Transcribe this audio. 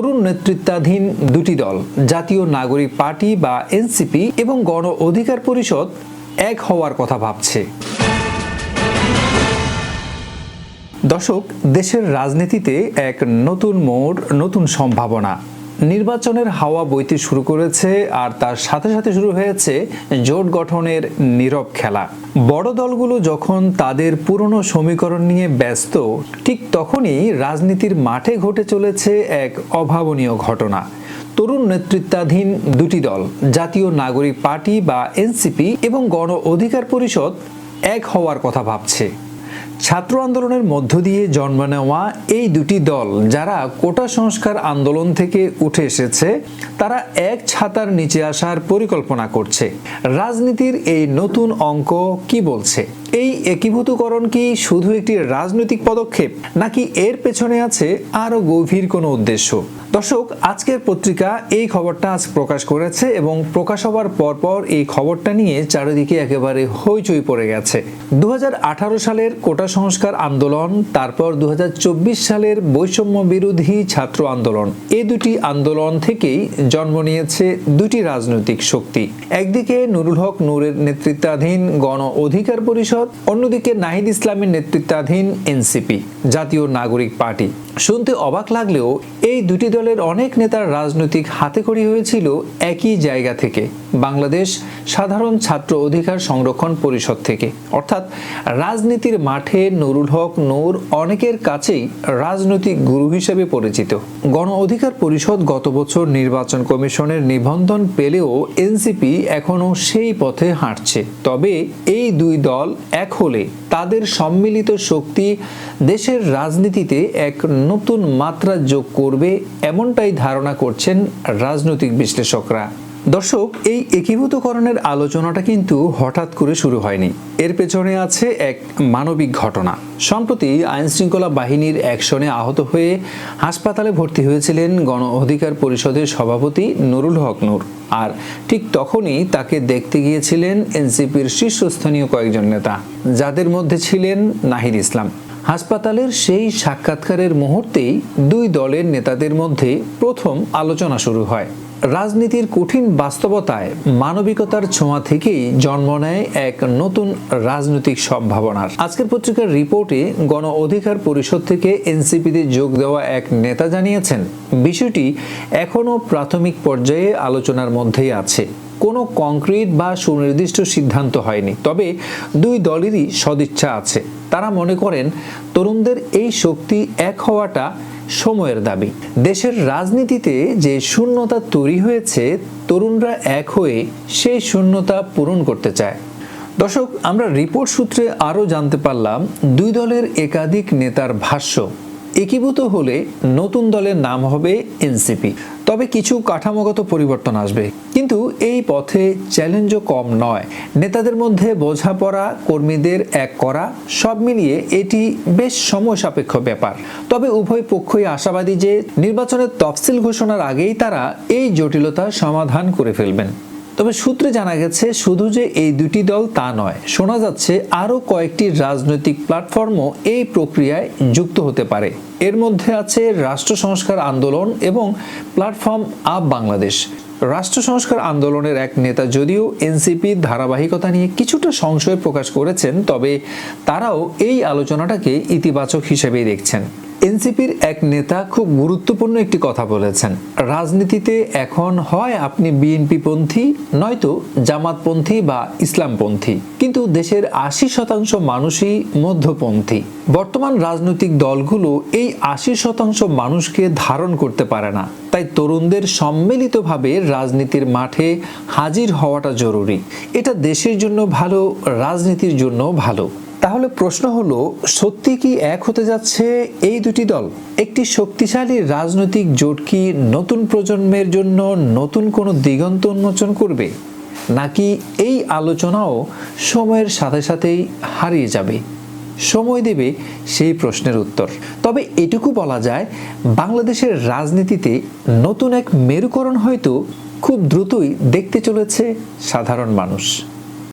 তরুণ নেতৃত্বাধীন দুটি দল, জাতীয় নাগরিক পার্টি বা এনসিপি এবং গণ অধিকার পরিষদ এক হওয়ার কথা ভাবছে। দর্শক, দেশের রাজনীতিতে এক নতুন মোড়, নতুন সম্ভাবনা। নির্বাচনের হাওয়া বইতে শুরু করেছে আর তার সাথে সাথে শুরু হয়েছে জোট গঠনের নীরব খেলা। বড় দলগুলো যখন তাদের পুরনো সমীকরণ নিয়ে ব্যস্ত, ঠিক তখনই রাজনীতির মাঠে ঘটে চলেছে এক অভাবনীয় ঘটনা। তরুণ নেতৃত্বাধীন দুটি দল, জাতীয় নাগরিক পার্টি বা এনসিপি এবং গণ অধিকার পরিষদ এক হওয়ার কথা ভাবছে। ছাত্র আন্দোলনের মধ্য দিয়ে জন্ম নেওয়া এই দুটি দল যারা কোটা সংস্কার আন্দোলন থেকে উঠে এসেছে, তারা এক ছাতার নিচে আসার পরিকল্পনা করছে। রাজনীতির এই নতুন অঙ্ক কি বলছে? এই একীভূতকরণ কি শুধু একটি রাজনৈতিক পদক্ষেপ, নাকি এর পেছনে আছে আরও গভীর কোনো উদ্দেশ্য? দর্শক, আজকের পত্রিকা এই খবরটা আজ প্রকাশ করেছে এবং প্রকাশ হওয়ার পরপর এই খবরটা নিয়ে চারিদিকে একেবারে হইচই পড়ে গেছে। দুহাজার আঠারো সালের কোটা সংস্কার আন্দোলন, তারপর দু হাজার চব্বিশ সালের বৈষম্য বিরোধী ছাত্র আন্দোলন এই দুটি আন্দোলন থেকেই জন্ম নিয়েছে দুটি রাজনৈতিক শক্তি। একদিকে নুরুল হক নূরের নেতৃত্বাধীন গণ অধিকার পরিষদ, অন্যদিকে নাহিদ ইসলামের নেতৃত্বাধীন এনসিপি, জাতীয় নাগরিক পার্টি। শুনতে অবাক লাগলেও এই দুটি দলের অনেক নেতার রাজনৈতিক হাতেখড়ি হয়েছিল একই জায়গা থেকে, বাংলাদেশ সাধারণ ছাত্র অধিকার সংরক্ষণ পরিষদ থেকে। অর্থাৎ রাজনীতির মাঠে নুরুল হক নূর অনেকের কাছেই রাজনৈতিক গুরু হিসেবে পরিচিত। গণ অধিকার পরিষদ গত বছর নির্বাচন কমিশনের নিবন্ধন পেলেও এনসিপি এখনও সেই পথে হাঁটছে। তবে এই দুই দল এক হলে তাদের সম্মিলিত শক্তি দেশের রাজনীতিতে এক নতুন মাত্রা যোগ করবে এমনটাই ধারণা করছেন রাজনৈতিক বিশ্লেষকরা। দর্শক, এই একীভূতকরণের আলোচনাটা কিন্তু হঠাৎ করে শুরু হয়নি। এর পেছনে আছে এক মানবিক ঘটনা। সম্প্রতি আইন শৃঙ্খলা বাহিনীর অ্যাকশনে আহত হয়ে হাসপাতালে ভর্তি হয়েছিলেন গণ অধিকার পরিষদের সভাপতি নুরুল হক নূর। আর ঠিক তখনই তাকে দেখতে গিয়েছিলেন এনসিপির শীর্ষস্থানীয় কয়েকজন নেতা, যাদের মধ্যে ছিলেন নাহিদ ইসলাম। হাসপাতালের সেই সাক্ষাৎকারের মুহূর্তেই দুই দলের নেতাদের মধ্যে প্রথম আলোচনা শুরু হয়। রাজনীতির কঠিন বাস্তবতায় মানবিকতার ছোঁয়া থেকেই জন্ম নেয় এক নতুন রাজনৈতিক সম্ভাবনার। আজকের পত্রিকার রিপোর্টে গণ অধিকার পরিষদ থেকে এনসিপিতে যোগ দেওয়া এক নেতা জানিয়েছেন, বিষয়টি এখনও প্রাথমিক পর্যায়ে আলোচনার মধ্যেই আছে। কোনো কংক্রিট বা সুনির্দিষ্ট সিদ্ধান্ত হয়নি। তবে দুই দলেরই সদিচ্ছা আছে। তারা মনে করেন, তরুণদের এই শক্তি এক হওয়াটা সময়ের দাবি। দেশের রাজনীতিতে যে শূন্যতা তৈরি হয়েছে, তরুণরা এক হয়ে সেই শূন্যতা পূরণ করতে চায়। দর্শক, আমরা রিপোর্ট সূত্রে আরও জানতে পারলাম, দুই দলের একাধিক নেতার ভাষ্য। একীভূত হলে নতুন দলের নাম হবে এনসিপি। তবে কিছু কাঠামোগত পরিবর্তন আসবে। কিন্তু এই পথে চ্যালেঞ্জও কম নয়। নেতাদের মধ্যে বোঝাপড়া, কর্মীদের এক করা, সব মিলিয়ে এটি বেশ সময় সাপেক্ষ ব্যাপার। তবে উভয় পক্ষই আশাবাদী যে নির্বাচনের তফসিল ঘোষণার আগেই তারা এই জটিলতা সমাধান করে ফেলবেন। তবে সূত্রে জানা গেছে, শুধু যে এই দুটি দল তা নয়, শোনা যাচ্ছে আরও কয়েকটি রাজনৈতিক প্ল্যাটফর্মও এই প্রক্রিয়ায় যুক্ত হতে পারে। এর মধ্যে আছে রাষ্ট্র সংস্কার আন্দোলন এবং প্ল্যাটফর্ম আপ বাংলাদেশ। রাষ্ট্র সংস্কার আন্দোলনের এক নেতা যদিও এনসিপির ধারাবাহিকতা নিয়ে কিছুটা সংশয় প্রকাশ করেছেন, তবে তারাও এই আলোচনাটাকে ইতিবাচক হিসেবেই দেখছেন। এনসিপির এক নেতা খুব গুরুত্বপূর্ণ একটি কথা বলেছেন। রাজনীতিতে এখন হয় আপনি বিএনপি পন্থী নয়তো জামাতপন্থী বা ইসলামপন্থী। কিন্তু দেশের আশি শতাংশ মানুষই মধ্যপন্থী। বর্তমান রাজনৈতিক দলগুলো এই আশি শতাংশ মানুষকে ধারণ করতে পারে না। তাই তরুণদের সম্মিলিতভাবে রাজনীতির মাঠে হাজির হওয়াটা জরুরি। এটা দেশের জন্য ভালো, রাজনীতির জন্য ভালো। তাহলে প্রশ্ন হলো, সত্যি কি এক হতে যাচ্ছে এই দুটি দল? একটি শক্তিশালী রাজনৈতিক জোট কি নতুন প্রজন্মের জন্য নতুন কোনো দিগন্ত উন্মোচন করবে? নাকি এই আলোচনাও সময়ের সাথে সাথেই হারিয়ে যাবে? সময় দেবে সেই প্রশ্নের উত্তর। তবে এটুকু বলা যায়, বাংলাদেশের রাজনীতিতে নতুন এক মেরুকরণ হয়তো খুব দ্রুতই দেখতে চলেছে সাধারণ মানুষ।